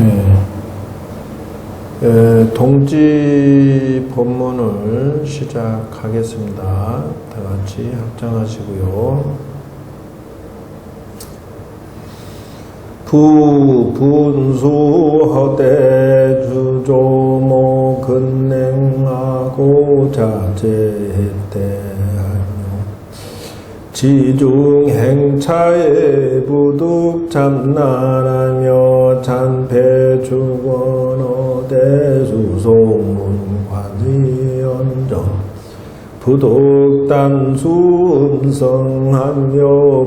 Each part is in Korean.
예. 예, 동지 본문을 시작하겠습니다. 다 같이 합장하시고요. 부, 분수, 허대, 주조 모, 근행하고 자제했대. 지중 행차에 부득 잠난하며 잔패 주권 어 대수소문 관이연정. 부득 단수 음성하며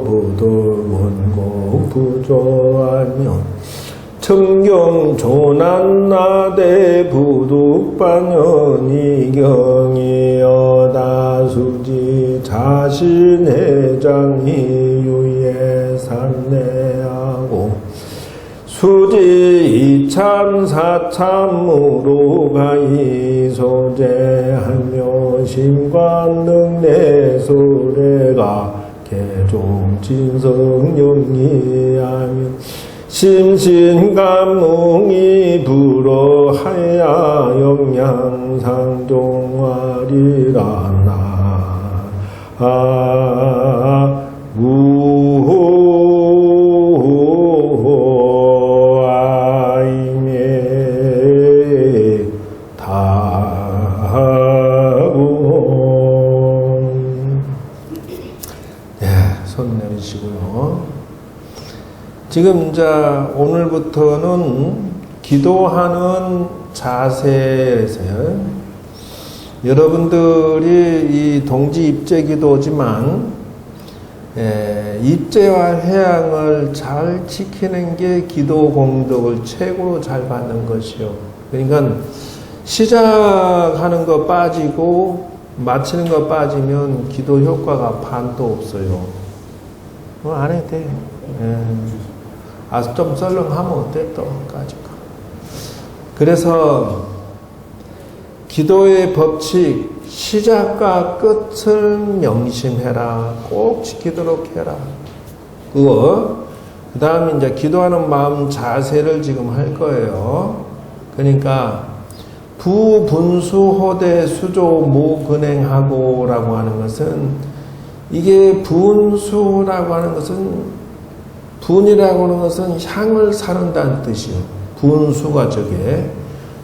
부득 원고 부조하며 청경 조난나대 부득반연이 경이여 다수지 자신의 장이 유예 산내하고 수지 이참 사참으로 가이 소재하며 심관능내 소래가 개종 진성영이하며 심신감몽이 불어하야 영양상종하리라 나. 아, 무아 지금 이제 오늘부터는 기도하는 자세에서요. 여러분들이 이 동지 입제 기도지만 에, 입제와 해양을 잘 지키는 게 기도 공덕을 최고로 잘 받는 것이요. 그러니까 시작하는 거 빠지고 마치는 거 빠지면 기도 효과가 반도 없어요. 뭐 안 해도 돼. 예. 아, 좀 썰렁하면 어때 또 까짓거. 그래서 기도의 법칙 시작과 끝을 명심해라. 꼭 지키도록 해라. 그거 그 다음에 이제 기도하는 마음 자세를 지금 할 거예요. 그러니까 부분수호대 수조 모근행하고 라고 하는 것은 이게 분수라고 하는 것은 분이라고 하는 것은 향을 사른다는 뜻이요. 분수가 저게.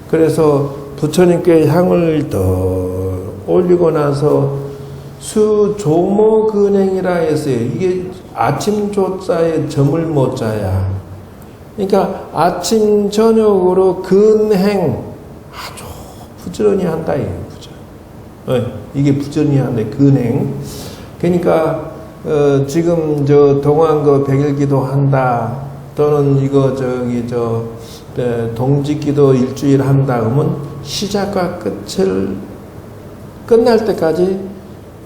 그래서 부처님께 향을 더 올리고 나서 수조모근행이라 했어요. 이게 아침 조자에 점을 못 자야. 그러니까 아침 저녁으로 근행 아주 부지런히 한다 이게 부지런. 어, 이게 부지런히 한다 근행. 그러니까 어, 지금 저 동안 그 백일기도 한다 또는 이거 저기 저 에, 동지기도 일주일 한다 그러면 시작과 끝을 끝날 때까지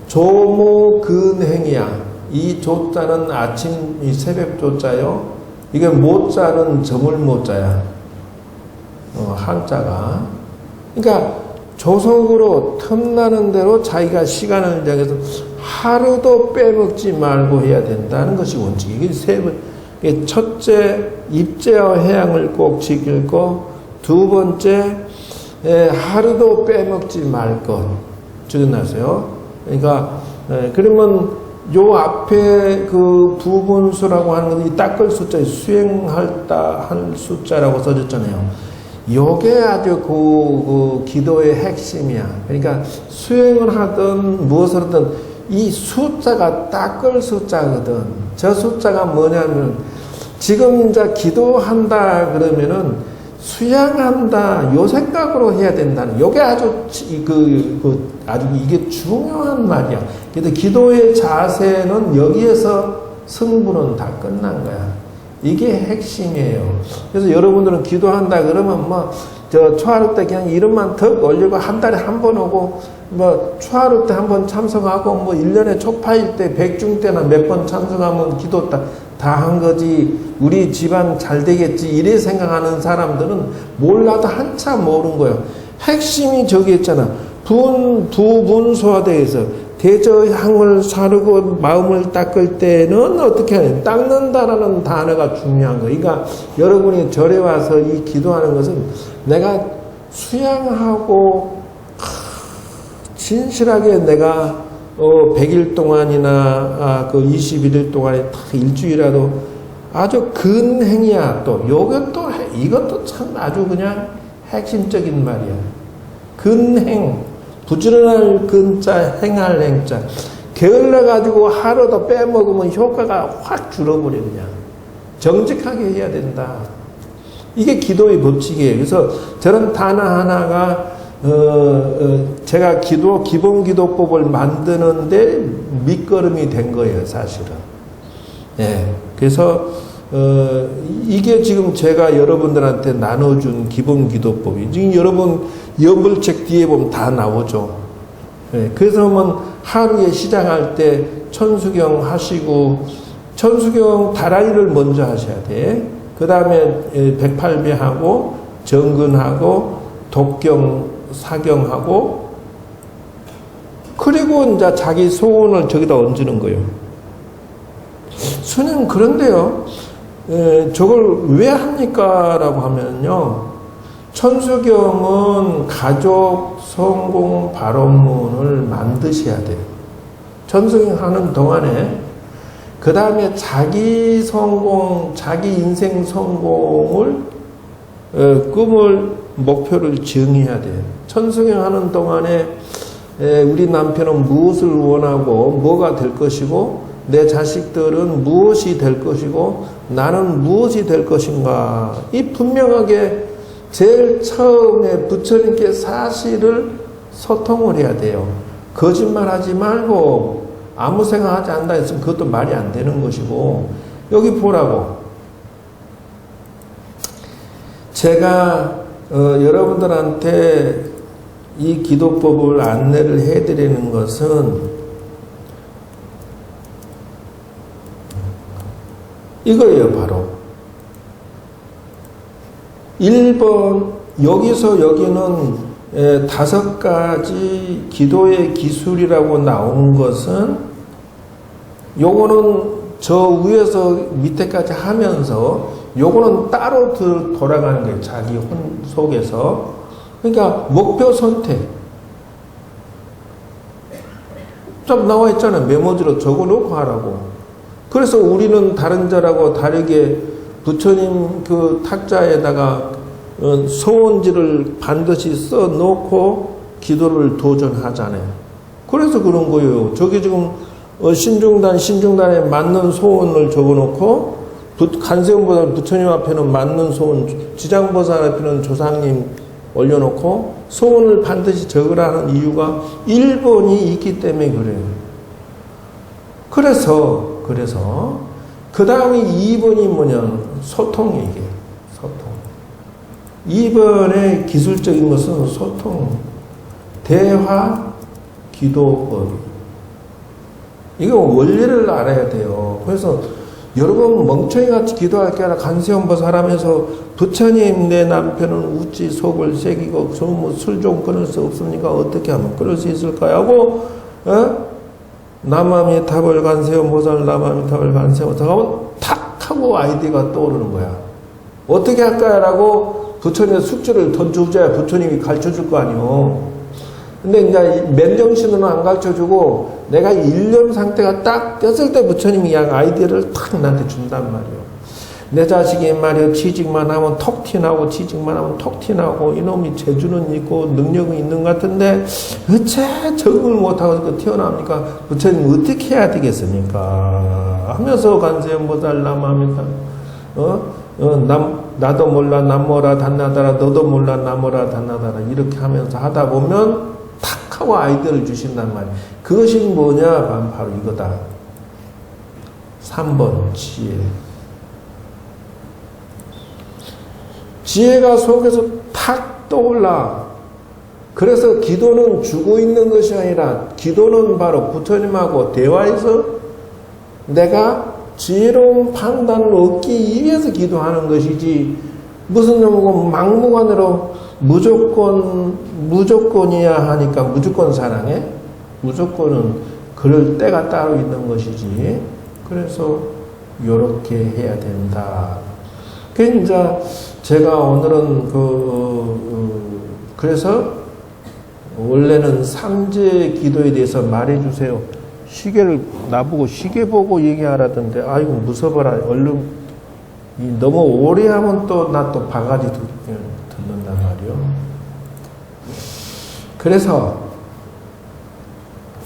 조모근행이야. 이 조자는 아침 이 새벽 조자요. 이게 모자는 점을 모자야. 어, 한자가. 그러니까 조속으로 틈나는 대로 자기가 시간을 정해서 하루도 빼먹지 말고 해야 된다는 것이 원칙. 이게 세 번. 첫째, 입제와 해양을 꼭 지킬 거. 두 번째, 에, 하루도 빼먹지 말 것. 적어놨어요. 그러니까, 에, 그러면 요 앞에 그 부분수라고 하는 것이 닦을 숫자, 수행할 따, 할 숫자라고 써졌잖아요. 요게 아주 그, 그 기도의 핵심이야. 그러니까 수행을 하든 무엇을 하든 이 숫자가 닦을 숫자거든. 저 숫자가 뭐냐면 지금 이제 기도한다 그러면은 수양한다 요 생각으로 해야 된다는 요게 아주 그, 그 아주 이게 중요한 말이야. 근데 기도의 자세는 여기에서 승부는 다 끝난 거야. 이게 핵심이에요. 그래서 여러분들은 기도한다 그러면 뭐, 저, 초하루 때 그냥 이름만 더 올리고 한 달에 한 번 오고, 뭐, 초하루 때 한 번 참석하고, 뭐, 1년에 초파일 때, 백중 때나 몇 번 참석하면 기도 다, 다한 거지, 우리 집안 잘 되겠지, 이래 생각하는 사람들은 몰라도 한참 모르는 거예요. 핵심이 저기 있잖아. 분, 부분 소화대에서 대저향을 사르고 마음을 닦을 때는 어떻게 하냐. 닦는다라는 단어가 중요한 거예요. 그러니까 여러분이 절에 와서 이 기도하는 것은 내가 수양하고 진실하게 내가 어, 100일 동안이나 아, 그 21일 동안에 다 일주일이라도 아주 근행이야 또. 요것도 해- 이것도 참 아주 그냥 핵심적인 말이야. 근행 부지런할 근자 행할 행자. 게을러 가지고 하루도 빼먹으면 효과가 확 줄어버려 그냥. 정직하게 해야 된다. 이게 기도의 법칙이에요. 그래서 저런 단어 하나가 어, 어, 제가 기도 기본 기도법을 만드는데 밑거름이 된 거예요 사실은 예 그래서 어, 이게 지금 제가 여러분들한테 나눠준 기본 기도법이 지금 여러분 연불책 뒤에 보면 다 나오죠. 예, 그래서 뭐 하루에 시작할 때 천수경 하시고 천수경 다라이를 먼저 하셔야 돼. 그 다음에 108배하고 정근하고 독경 사경하고 그리고 이제 자기 소원을 저기다 얹는 거예요. 스님 그런데요. 에, 저걸 왜 합니까? 라고 하면요. 천수경은 가족 성공 발언문을 만드셔야 돼요. 천수경 하는 동안에 그 다음에 자기 성공, 자기 인생 성공을 에, 꿈을 목표를 정해야 돼요. 천수경 하는 동안에 에, 우리 남편은 무엇을 원하고 뭐가 될 것이고 내 자식들은 무엇이 될 것이고 나는 무엇이 될 것인가 이 분명하게 제일 처음에 부처님께 사실을 소통을 해야 돼요. 거짓말하지 말고 아무 생각하지 않다 했으면 그것도 말이 안 되는 것이고 여기 보라고 제가 어, 여러분들한테 이 기도법을 안내를 해드리는 것은 이거예요, 바로. 1번, 여기서 여기는 에, 다섯 가지 기도의 기술이라고 나온 것은 요거는 저 위에서 밑에까지 하면서 요거는 따로 들- 돌아가는 거예요. 자기 혼 속에서. 그러니까 목표 선택. 좀 나와 있잖아요. 메모지로 적어 놓고 하라고. 그래서 우리는 다른 자라고 다르게 부처님 그 탁자에다가 어, 소원지를 반드시 써 놓고 기도를 도전하잖아요. 그래서 그런 거예요. 저기 지금 어, 신중단, 신중단에 맞는 소원을 적어 놓고 간세음보다 부처님 앞에는 맞는 소원, 지장보살 앞에는 조상님 올려놓고 소원을 반드시 적으라는 이유가 1번이 있기 때문에 그래요. 그래서, 그래서, 그 다음에 2번이 뭐냐, 소통이 이게, 소통. 2번의 기술적인 것은 소통, 대화, 기도법. 이거 원리를 알아야 돼요. 그래서 여러분 멍청이 같이 기도할 게 아니라 간세음보 사람에서 부처님 내 남편은 우찌 속을 새기고 술좀 끊을 수 없습니까? 어떻게 하면 끊을 수 있을까요? 하고 어? 남아미 탑을 간세음 보살 남아미 탑을 간세음 보살 하면 탁 하고 아이디가 떠오르는 거야. 어떻게 할까요? 라고 부처님의 숙제를 던져줘야 부처님이 가르쳐 줄 거 아니요. 근데 이제 맨정신으로는 안 가르쳐 주고 내가 일념 상태가 딱 떴을 때 부처님이 그냥 아이디어를 탁 나한테 준단 말이에요. 내 자식이 말이야 취직만 하면 톡 티나고 취직만 하면 톡 티나고 이놈이 재주는 있고 능력은 있는 것 같은데 어째 적응을 못하고 그 튀어나옵니까? 부처님 어떻게 해야 되겠습니까? 하면서 관세음보살 남하면서 어? 어, 남, 나도 몰라 남모라 단나다라 너도 몰라 남모라 단나다라 이렇게 하면서 하다 보면 탁 하고 아이디어를 주신단 말이에요. 그것이 뭐냐? 바로 이거다. 3번 지혜. 지혜가 속에서 탁 떠올라. 그래서 기도는 주고 있는 것이 아니라 기도는 바로 부처님하고 대화해서 내가 지혜로운 판단을 얻기 위해서 기도하는 것이지 무슨 뭐 막무가내로 무조건 무조건이야 하니까 무조건 사랑해? 무조건은 그럴 때가 따로 있는 것이지. 그래서 요렇게 해야 된다. 그 이제 제가 오늘은 그 어, 그래서 원래는 삼재 기도에 대해서 말해 주세요. 시계를 나보고 시계 보고 얘기하라던데 아이고 무서워라 얼른 이 너무 오래 하면 또 나 또 바가지 듣, 그래서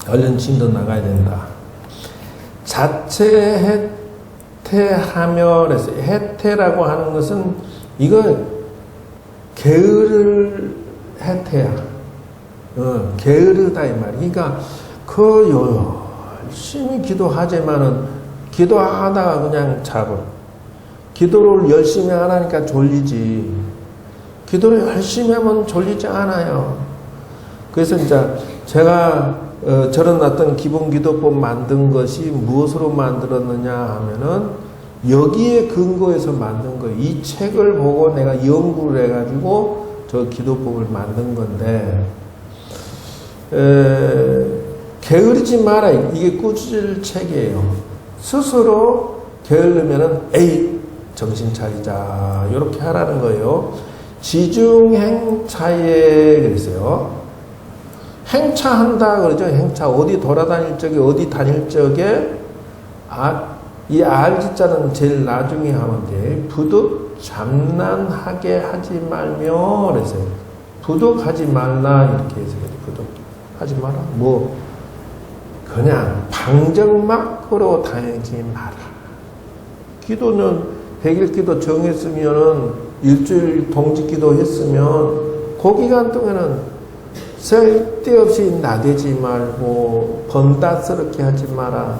얼른 진도 나가야 된다. 자체 해태하며 그래서 해태라고 하는 것은 이거 게으를 해태야. 어, 게으르다 이 말이. 그러니까 그 열심히 기도하지만은 기도하다가 그냥 잡아. 기도를 열심히 안 하니까 졸리지. 기도를 열심히 하면 졸리지 않아요. 그래서 이제 제가 어, 저런 어떤 기본 기도법 만든 것이 무엇으로 만들었느냐 하면은 여기에 근거해서 만든 거예요. 이 책을 보고 내가 연구를 해가지고 저 기도법을 만든 건데, 에, 게으르지 마라. 이게 꾸짖을 책이에요. 스스로 게으르면은, 에이, 정신 차리자. 이렇게 하라는 거예요. 지중행 차에 그랬어요. 행차한다 그러죠. 행차. 어디 돌아다닐 적에, 어디 다닐 적에, 아, 이 알지자는 제일 나중에 하면 돼. 부득 잠난하게 하지 말며 그랬어요. 부득하지 말라 이렇게 해서 부득 하지 마라. 뭐 그냥 방정막으로 다니지 마라. 기도는 백일 기도 정했으면은 일주일 동지 기도 했으면 그 기간 동안은 쓸데없이 나대지 말고 번다스럽게 하지 마라.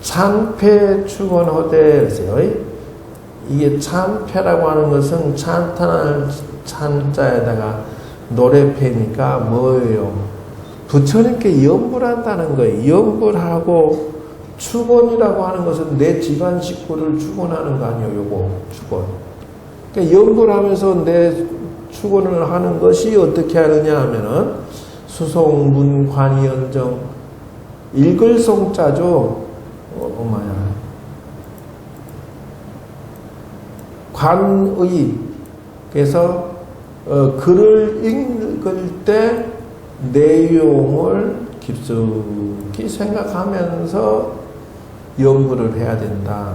찬패 축원하되 그러세요. 이게 찬패라고 하는 것은 찬탄할 찬자에다가 노래패니까 뭐예요? 부처님께 염불한다는 거예요. 염불하고 축원이라고 하는 것은 내 집안 식구를 축원하는 거 아니에요. 요거 축원. 그러니까 염불하면서 내 축원을 하는 것이 어떻게 하느냐 하면은 수송문 관이연정 읽을 송자죠. 어, 엄마야. 관의 그래서 어, 글을 읽을 때 내용을 깊숙이 생각하면서 연구를 해야 된다.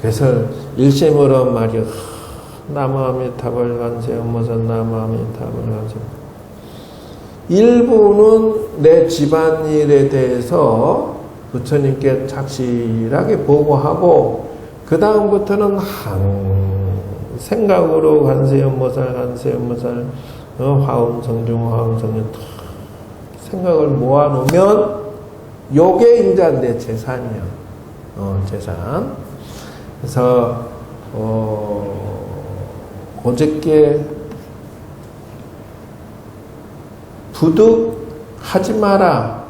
그래서 일심으로 말이요. 답을 간세 나무함이 답을 간세 일부는 내 집안일에 대해서 부처님께 착실하게 보고하고 그 다음부터는 한 생각으로 간세연모살 간세연모살 어, 화엄성중 화엄성중 생각을 모아놓으면 요게 이제 내 재산이야. 어, 재산. 그래서 어, 어저께 부득 하지 마라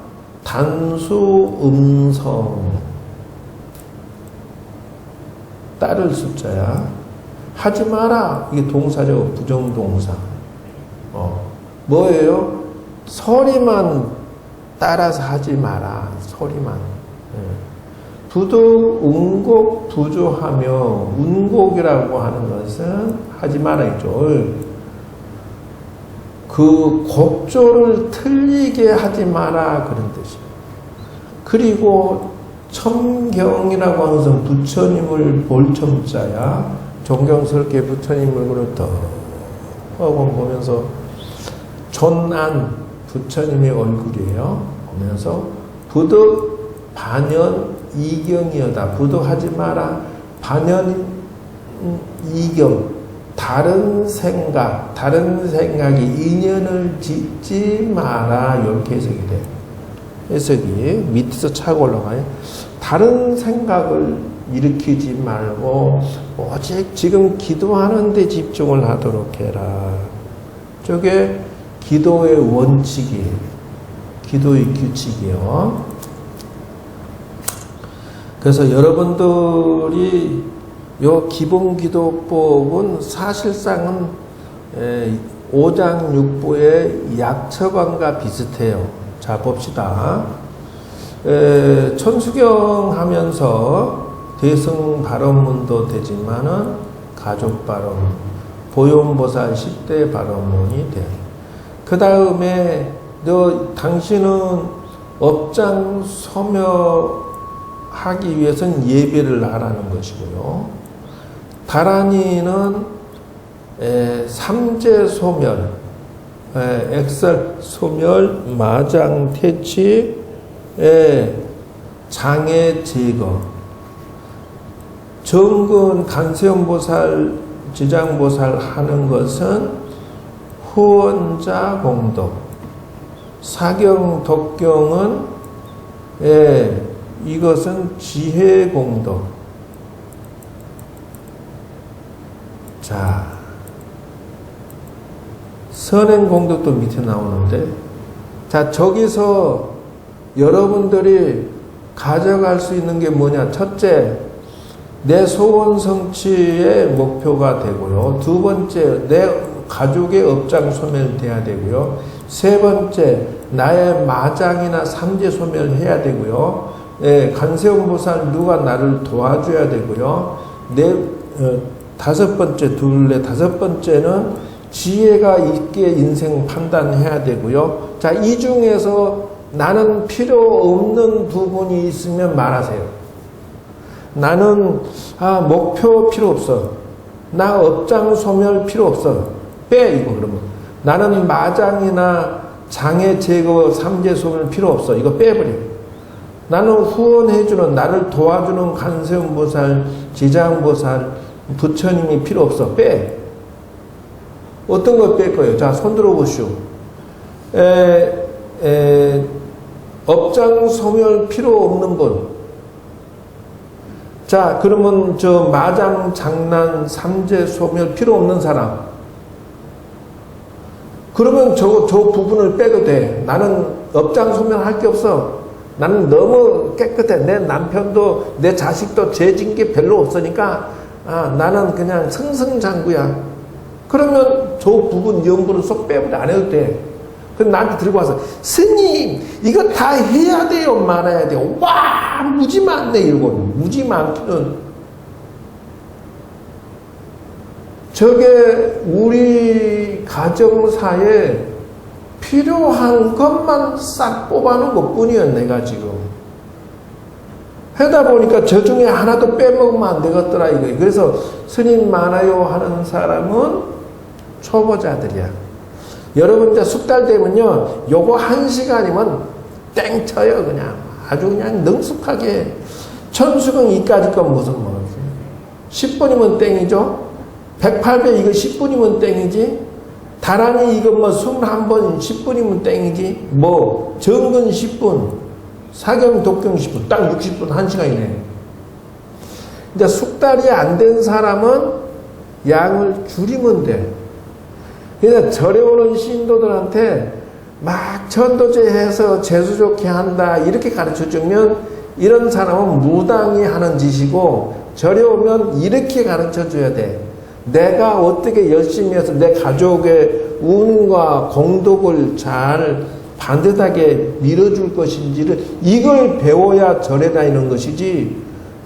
단수 음성 따를 숫자야. 하지 마라. 이게 동사죠. 부정동사. 어. 뭐예요? 소리만 따라서 하지 마라. 소리만. 예. 부득 운곡 부조하며 운곡이라고 하는 것은 하지 있죠. 그 곡조를 틀리게 하지 마라 그런 뜻이에요. 그리고 하는 것은 부처님을 볼 첨자야. 존경스럽게 부처님을 그렇다 하고 보면서 존안 부처님의 얼굴이에요. 보면서 부득 반연 이경이여다. 부득하지 마라. 반연 이경. 다른 생각, 다른 생각이 인연을 짓지 마라. 이렇게 해석이 돼. 해석이 밑에서 차고 올라가요. 다른 생각을 일으키지 말고 오직 지금 기도하는 데 집중을 하도록 해라. 저게 기도의 원칙이 기도의 규칙이요. 그래서 여러분들이 요 기본 기도법은 사실상은 에, 오장육부의 약처방과 비슷해요. 자 봅시다. 에, 천수경 하면서 대승 발언문도 되지만은 가족 발언, 보존보살 10대 발언문이 돼. 그 다음에 너 당신은 업장 소멸하기 위해서는 예배를 하라는 것이고요. 다란이는 에, 삼재 소멸, 에, 액설 소멸, 마장 퇴치, 에, 장애 제거, 정근 간세음보살, 지장보살 하는 것은 후원자 공덕, 사경 독경은 예, 이것은 지혜 공덕. 자, 선행 공덕도 밑에 나오는데, 자 저기서 여러분들이 가져갈 수 있는 게 뭐냐? 첫째, 내 소원 성취의 목표가 되고요. 두 번째, 내 가족의 업장 소멸돼야 되고요. 세 번째, 나의 마장이나 삼재 소멸해야 되고요. 예, 간세음보살 누가 나를 도와줘야 되고요. 네, 어, 다섯 번째, 둘레 다섯 번째는 지혜가 있게 인생 판단해야 되고요. 자, 이 중에서 나는 필요 없는 부분이 있으면 말하세요. 나는 아 목표 필요 없어. 나 업장 소멸 필요 없어. 빼 이거 그러면. 나는 마장이나 장애 제거 삼재 소멸 필요 없어. 이거 빼버려. 나는 후원해주는 나를 도와주는 간세음보살, 지장보살, 부처님이 필요 없어. 빼. 어떤 걸 뺄 거예요? 자, 손 들어보시오. 에, 에, 업장 소멸 필요 없는 분. 자, 그러면 저 마장, 장난, 삼재 소멸 필요 없는 사람. 그러면 저, 저 부분을 빼도 돼. 나는 업장 소멸할 게 없어. 나는 너무 깨끗해. 내 남편도, 내 자식도 죄진 게 별로 없으니까, 아, 나는 그냥 승승장구야. 그러면 저 부분 연구를 쏙 빼버려. 안 해도 돼. 그럼 나한테 들고 와서, 스님, 이거 다 해야 돼요? 말아야 돼요? 와, 무지 많네, 이거. 무지 많기는. 저게 우리 가정사에 필요한 것만 싹 뽑아놓은 것 뿐이야, 내가 지금. 하다 보니까 저 중에 하나도 빼먹으면 안 되겠더라, 이거. 그래서 스님 많아요 하는 사람은 초보자들이야. 여러분 이제 숙달 되면요, 요거 한 시간이면 땡 쳐요, 그냥. 아주 그냥 능숙하게. 천수경 이까지 건 무슨 뭐. 10분이면 땡이죠? 108배 이거 10분이면 땡이지? 다란이 이거 뭐 21번 10분이면 땡이지? 뭐, 정근 10분, 사경 독경 10분, 딱 60분, 1시간이네. 이제 숙달이 안 된 사람은 양을 줄이면 돼. 그래서 절에 오는 신도들한테 막 천도제 해서 재수 좋게 한다 이렇게 가르쳐 주면 이런 사람은 무당이 하는 짓이고 절에 오면 이렇게 가르쳐 줘야 돼. 내가 어떻게 열심히 해서 내 가족의 운과 공덕을 잘 반듯하게 밀어줄 것인지를 이걸 배워야 절에 다니는 것이지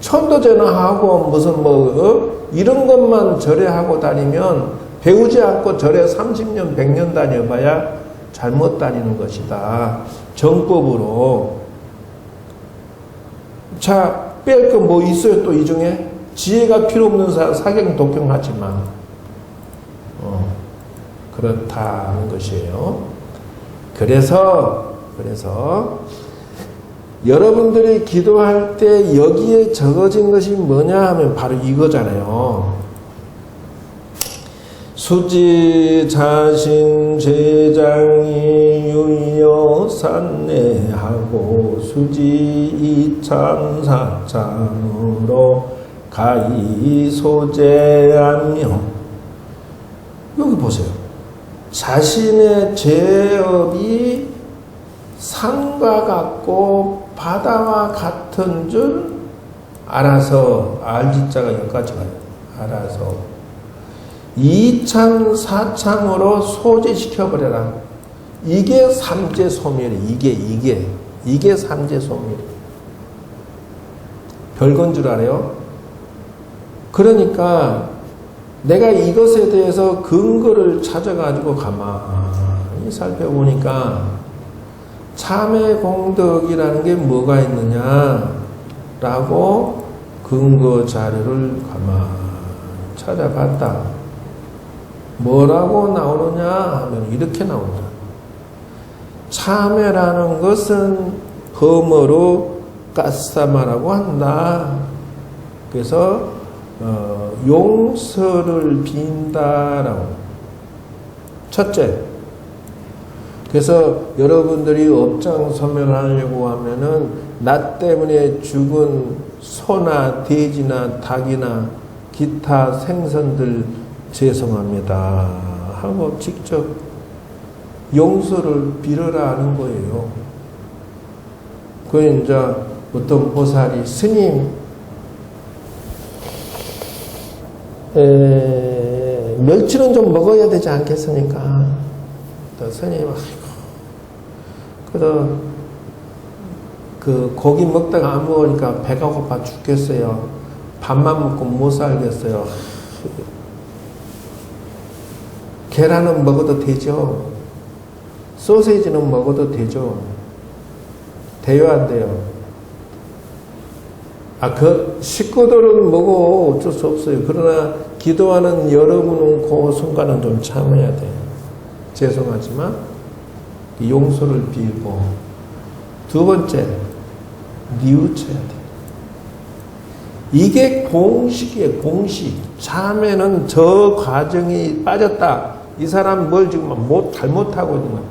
천도제나 하고 무슨 뭐 어? 이런 것만 절에 하고 다니면 배우지 않고 절에 30년, 100년 다녀봐야 잘못 다니는 것이다. 정법으로. 자, 뺄 거 뭐 있어요? 또 이 중에? 지혜가 필요 없는 사람, 사경 독경하지만, 어, 그렇다는 것이에요. 그래서, 그래서, 여러분들이 기도할 때 여기에 적어진 것이 뭐냐 하면 바로 이거잖아요. 수지 자신 제장이 유여 산내하고 수지 이참 사참으로 가히 소재하며 여기 보세요. 자신의 죄업이 산과 같고 바다와 같은 줄 알아서 알지자가 여기까지 가요. 알아서 이창 사창으로 소재시켜 버려라. 이게 삼재 소멸이 이게 이게 이게 삼재 소멸이 별건 줄 알아요? 그러니까 내가 이것에 대해서 근거를 찾아가지고 가만히 살펴보니까 참회 공덕이라는 게 뭐가 있느냐라고 근거 자료를 가만히 찾아봤다. 뭐라고 나오느냐 하면 이렇게 나온다. 참회라는 것은 범어로 까사마라고 한다. 그래서 어, 용서를 빈다라고. 첫째. 그래서 여러분들이 업장 소멸하려고 하면은 나 때문에 죽은 소나 돼지나 닭이나 기타 생선들 죄송합니다 하고 직접 용서를 빌어라 하는 거예요. 그 이제 어떤 보살이 스님 에, 멸치는 좀 먹어야 되지 않겠습니까? 또 스님 아이고 그래도 그 고기 먹다가 안 먹으니까 배가 고파 죽겠어요. 밥만 먹고 못 살겠어요. 계란은 먹어도 되죠. 소세지는 먹어도 되죠. 돼요, 안 돼요? 아, 그 식구들은 먹어 어쩔 수 없어요. 그러나 기도하는 여러분은 그 순간은 좀 참아야 돼요. 죄송하지만 용서를 빌고 두 번째 뉘우쳐야 돼. 이게 공식이에요, 공식. 참에는 저 과정이 빠졌다. 이 사람 뭘 지금 못, 잘못하고 있는 거야.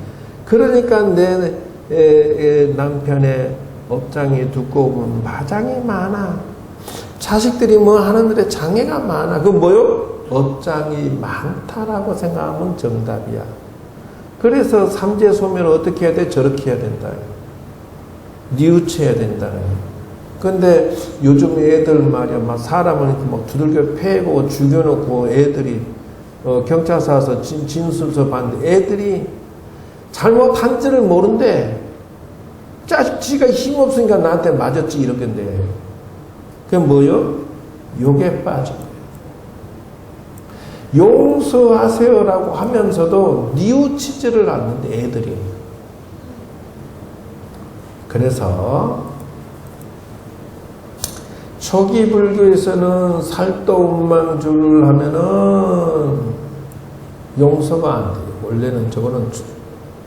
그러니까 내 에, 에, 남편의 업장이 두꺼우면 마장이 많아. 자식들이 뭐 하는데 장애가 많아. 그 뭐요? 업장이 많다라고 생각하면 정답이야. 그래서 삼재 소멸을 어떻게 해야 돼? 저렇게 해야 된다. 뉘우쳐야 된다. 근데 요즘 애들 말이야, 막 사람을 이렇게 막 두들겨 패고 죽여놓고 애들이 어, 경찰서 와서 진, 진술서 봤는데 애들이 잘못한 지를 모른대. 자식 지가 힘없으니까 나한테 맞았지 이러겠는데. 그게 뭐요? 욕에 빠져. 용서하세요라고 하면서도 뉘우치지를 않는데 애들이. 그래서 초기 불교에서는 살도운만주를 하면은 용서가 안 돼요. 원래는 저거는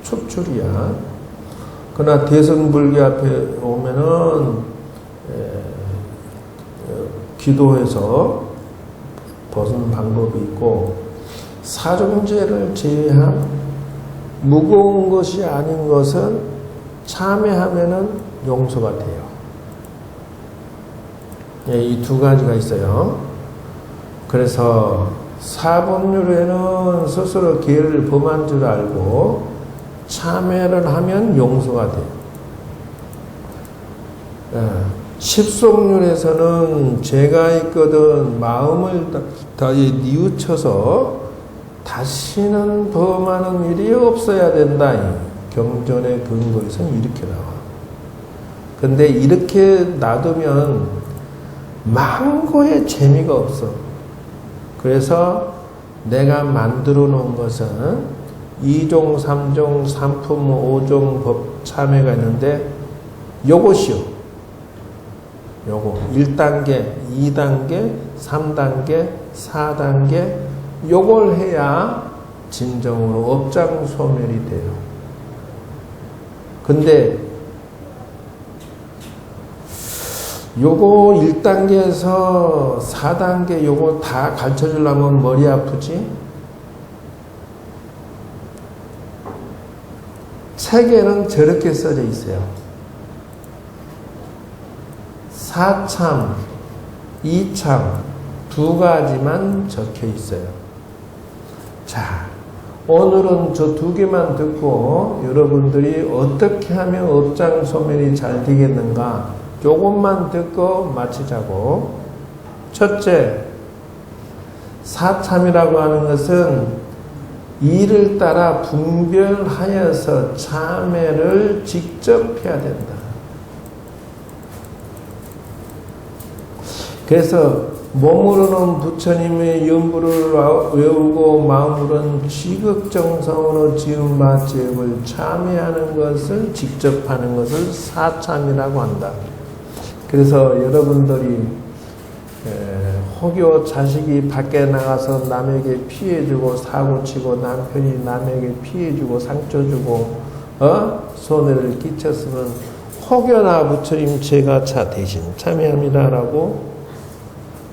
촉출이야. 그러나 대승불교 앞에 오면은 에, 기도해서 벗은 방법이 있고 사종제를 제외한 무거운 것이 아닌 것은 참회하면은 용서가 돼요. 예, 이 두 가지가 있어요. 그래서 사법률에는 스스로 계를 범한 줄 알고 참회를 하면 용서가 돼요. 예, 십속률에서는 죄가 있거든 마음을 다히 뉘우쳐서 다시는 범하는 일이 없어야 된다. 경전의 근거에서는 이렇게 나와. 근데 이렇게 놔두면 망고의 재미가 없어. 그래서 내가 만들어 놓은 것은 2종, 3종, 3품, 5종 법 참회가 있는데 요것이요. 요거 1단계, 2단계, 3단계, 4단계 요걸 해야 진정으로 업장 소멸이 돼요. 근데 요거 1단계에서 4단계 요거 다 가르쳐 주려면 머리 아프지? 책에는 저렇게 써져 있어요. 사참, 이참 두 가지만 적혀 있어요. 자, 오늘은 저 두 개만 듣고 여러분들이 어떻게 하면 업장 소멸이 잘 되겠는가 조금만 듣고 마치자고. 첫째, 사참이라고 하는 것은 이를 따라 분별하여서 참회를 직접 해야 된다. 그래서 몸으로는 부처님의 연부를 외우고 마음으로는 지극정성으로 지은 맛집을 참여하는 것을 직접 하는 것을 사참이라고 한다. 그래서 여러분들이 혹여 자식이 밖에 나가서 남에게 피해주고 사고치고 남편이 남에게 피해주고 상처주고 어? 손해를 끼쳤으면 혹여나 부처님 제가 차 대신 참여합니다라고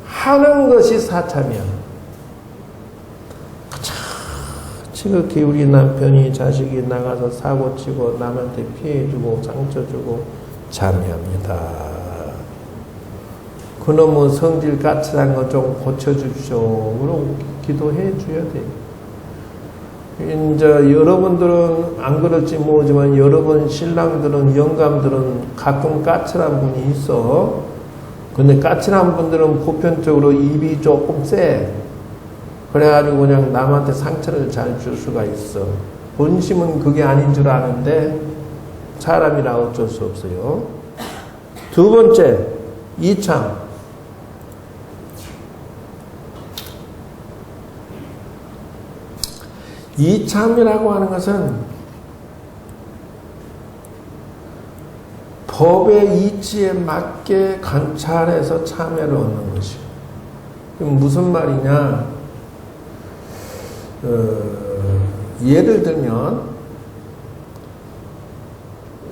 하는 것이 사참이야. 지극히 우리 남편이 자식이 나가서 사고치고 남한테 피해주고 상처주고 참여합니다. 그놈의 성질 까칠한 거 좀 고쳐주십시오. 그럼 기도해 줘야 돼. 이제 여러분들은 안 그럴지 모르지만 여러분 신랑들은 영감들은 가끔 까칠한 분이 있어. 근데 까칠한 분들은 보편적으로 입이 조금 세. 그래가지고 그냥 남한테 상처를 잘 줄 수가 있어. 본심은 그게 아닌 줄 아는데 사람이라 어쩔 수 없어요. 두 번째, 이참. 이 참이라고 하는 것은 법의 이치에 맞게 관찰해서 참여를 얻는 것이요. 무슨 말이냐? 어, 예를 들면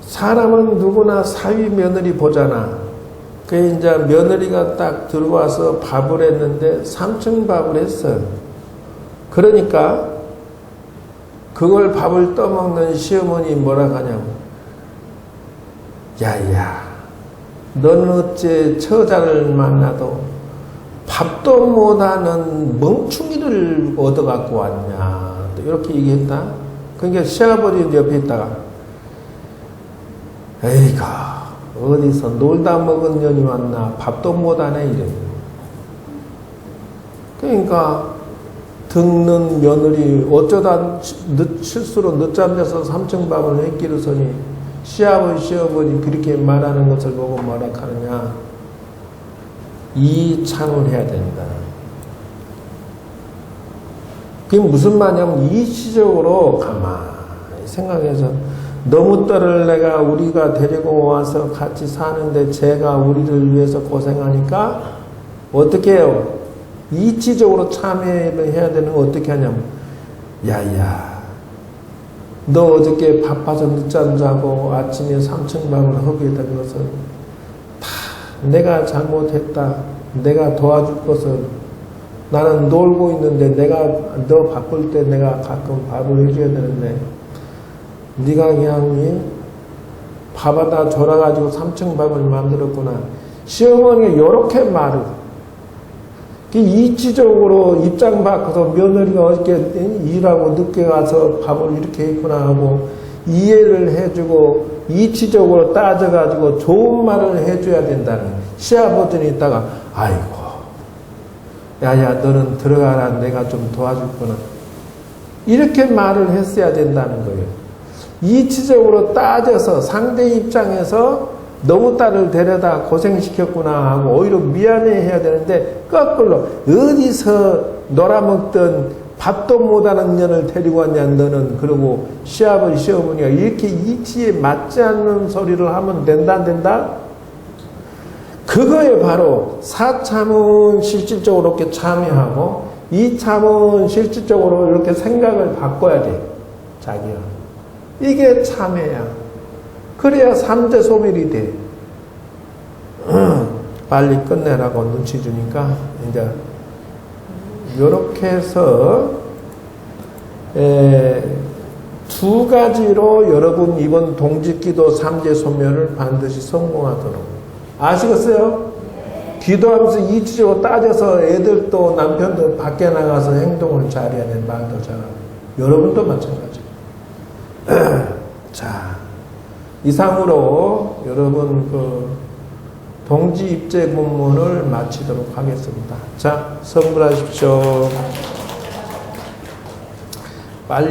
사람은 누구나 사위 며느리 보잖아. 그 이제 며느리가 딱 들어와서 밥을 했는데 3층 밥을 했어. 그러니까 그걸 밥을 떠먹는 시어머니 뭐라 하냐면 야야 너는 어째 처자를 만나도 밥도 못하는 멍충이를 얻어갖고 왔냐. 이렇게 얘기했다. 그러니까 시아버지 옆에 있다가 에이가 어디서 놀다 먹은 년이 왔나? 밥도 못하네. 이래 그러니까 듣는 며느리 어쩌다 늦, 실수로 늦잠 자서 삼층 밥을 했기로서니 시아버지 시어머니 그렇게 말하는 것을 보고 뭐라 하느냐 이 창을 해야 된다. 그게 무슨 말이냐면 이치적으로 가만히 생각해서 너무 딸을 내가 우리가 데리고 와서 같이 사는데 제가 우리를 위해서 고생하니까 어떻게 해요? 이치적으로 참여를 해야 되는 거 어떻게 하냐면 야야 너 어저께 바빠서 늦잠 자고 아침에 3층 밥을 하게 된 것은 다 내가 잘못했다. 내가 도와줄 것은 나는 놀고 있는데 내가 너 바쁠 때 내가 가끔 밥을 해줘야 되는데 네가 그냥 밥하다 졸아가지고 3층 밥을 만들었구나. 시어머니가 이렇게 말을 이치적으로 입장 바꿔서 며느리가 어저께 일하고 늦게 가서 밥을 이렇게 했구나 하고 이해를 해주고 이치적으로 따져가지고 좋은 말을 해줘야 된다는 시아버지는 있다가 아이고 야야 너는 들어가라. 내가 좀 도와줄거나. 이렇게 말을 했어야 된다는 거예요. 이치적으로 따져서 상대 입장에서 너무 딸을 데려다 고생시켰구나 하고 오히려 미안해 해야 되는데 거꾸로 어디서 놀아먹던 밥도 못하는 년을 데리고 왔냐 너는. 그러고 시아버지 시어머니가 이렇게 이치에 맞지 않는 소리를 하면 된다 안 된다? 그거에 바로 사참은 실질적으로 이렇게 참여하고 이참은 실질적으로 이렇게 생각을 바꿔야 돼. 자기야 이게 참여야 그래야 삼재 소멸이 돼. 빨리 끝내라고 눈치 주니까 이제 이렇게 해서 두 가지로 여러분 이번 동짓기도 삼재 소멸을 반드시 성공하도록 아시겠어요? 기도하면서 이치적으로 따져서 애들도 남편도 밖에 나가서 행동을 잘해야 돼 말도 잘하고 여러분도 마찬가지. 자. 이상으로 여러분 그 동지 입제 본문을 마치도록 하겠습니다. 자, 선물하십시오. 빨리